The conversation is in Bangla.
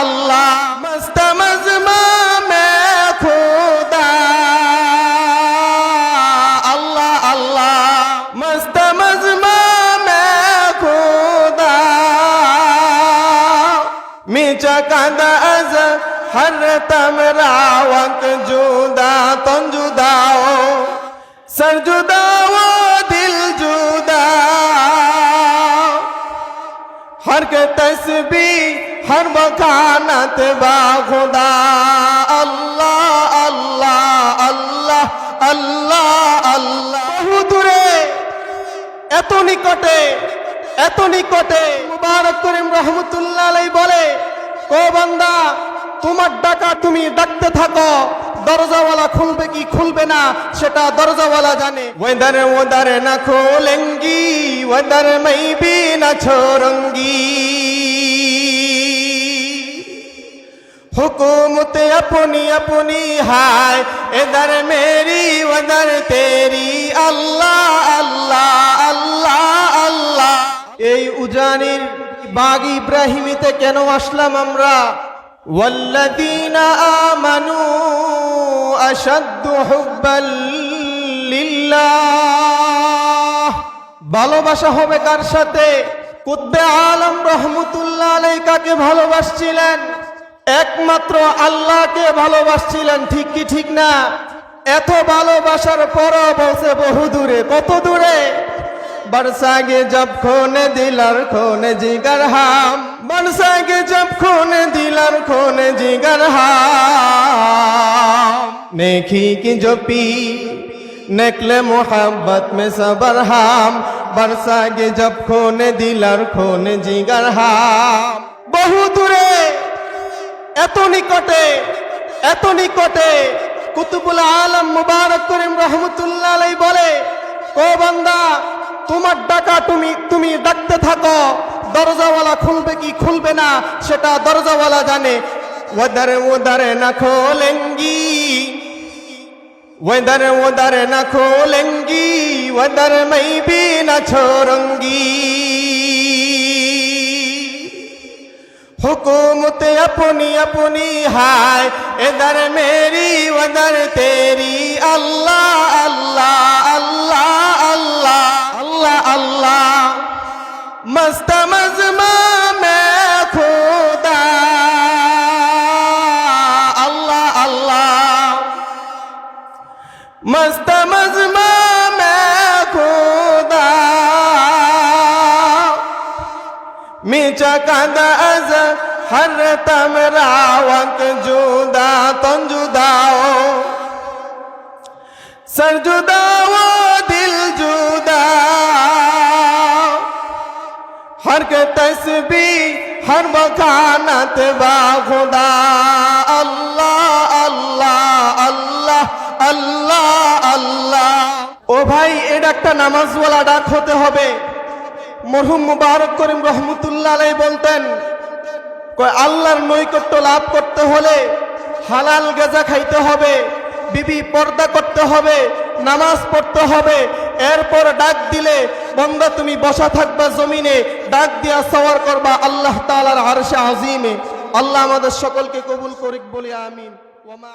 আল্লাহ। মস্তমজমা মে খোদা। আল্লাহ আল্লাহ। মস্তমজমা মে খোদা। মিচা কাদা আজ হর তমরাওয়াত জুদা তন জুদাও। সর জুদাও দিল জুদা। হর কে হর বখানাতে বা খোদা। আল্লাহ আল্লাহ আল্লাহ আল্লাহ আল্লাহ। বহু দূরে, এত নিকটে এত নিকটে মুবারক করিম রহমতুল্লাহ বলে, ও বান্দা, তোমার ডাকা তুমি ডাকতে থাকো। দরজাওয়ালা খুলবে কি খুলবে না, সেটা দরজাওয়ালা জানে। ওয়েদার ওদার না খোলেঙ্গি, ওয়েদার মাইবি না ছোরঙ্গি। हुकूमत अपनी अपनी हाय इधर मेरी उधर तेरी আল্লাহ আল্লাহ আল্লাহ আল্লাহ এই উজানির বাগ ইব্রাহিমিতে কেন আসলাম আমরা والذين آمنوا أشد حبا لله ভালোবাসা হবে কার সাথে কুতবে আলম রহমতুল্লাহ আলাই কাকে ভালোবাসছিলেন একমাত্র আল্লাহকে ভালোবাসছিলেন, ঠিক কি ঠিক না? এত ভালোবাসার পর বসে বহু দূরে, কত দূরে? বরসাগে জব খোনে দিলার খোনে জিগার হাম। বরসাগে জব খোনে দিলার খোনে জিগার হাম। নেখি কি জো নেকলে মোহাম্মত মে সবর হাম। বরসাগে জব খোনে দিলার খোনে জিগার হাম। বহু দূরে এত নিকটে এত নিকটে কুতুবুল আলম মুবারক করিম রহমতুল্লাহ বলে, ও বান্দা, তোমার ডাকা তুমি তুমি ডাকতে থাকো। দরজাওয়ালা খুলবে কি খুলবে না, সেটা দরজাওয়ালা জানে। ওদার ওদারে না খোলেঙ্গি ওদারে ওদারে না খোলেঙ্গি ওদার মাইবি না ছোরঙ্গি। हुकूमत अपनी अपनी हाय इधर मेरी उधर तेरी अल्लाह अल्लाह अल्लाह अल्लाह अल्लाह अल्लाह मस्त मजमा में खुदा अल्लाह अल्लाह मस्त چکد از هر تم راوک جدا تن جداو سر جداو دل جدا ہر کے تسبیح ہر بکانت با خدا اللہ اللہ اللہ اللہ اللہ ও ভাই এটা একটা নামাজওয়ালা ডাক হতে হবে মরহুম মুবারক করিম রহমতুল্লাহ আলাই বলতেন আল্লাহর নৈকট্য লাভ করতে হলে হালাল গেজা খাইতে হবে, বিবি পর্দা করতে হবে, নামাজ পড়তে হবে, এরপর ডাক দিলে, বন্দা তুমি বসা থাকবা জমিনে, ডাক দিয়া সওয়ার করবা আল্লাহ তালার আরশে আজিমে। আল্লাহ আমাদের সকলকে কবুল করিক বলে, আমিন। ওমা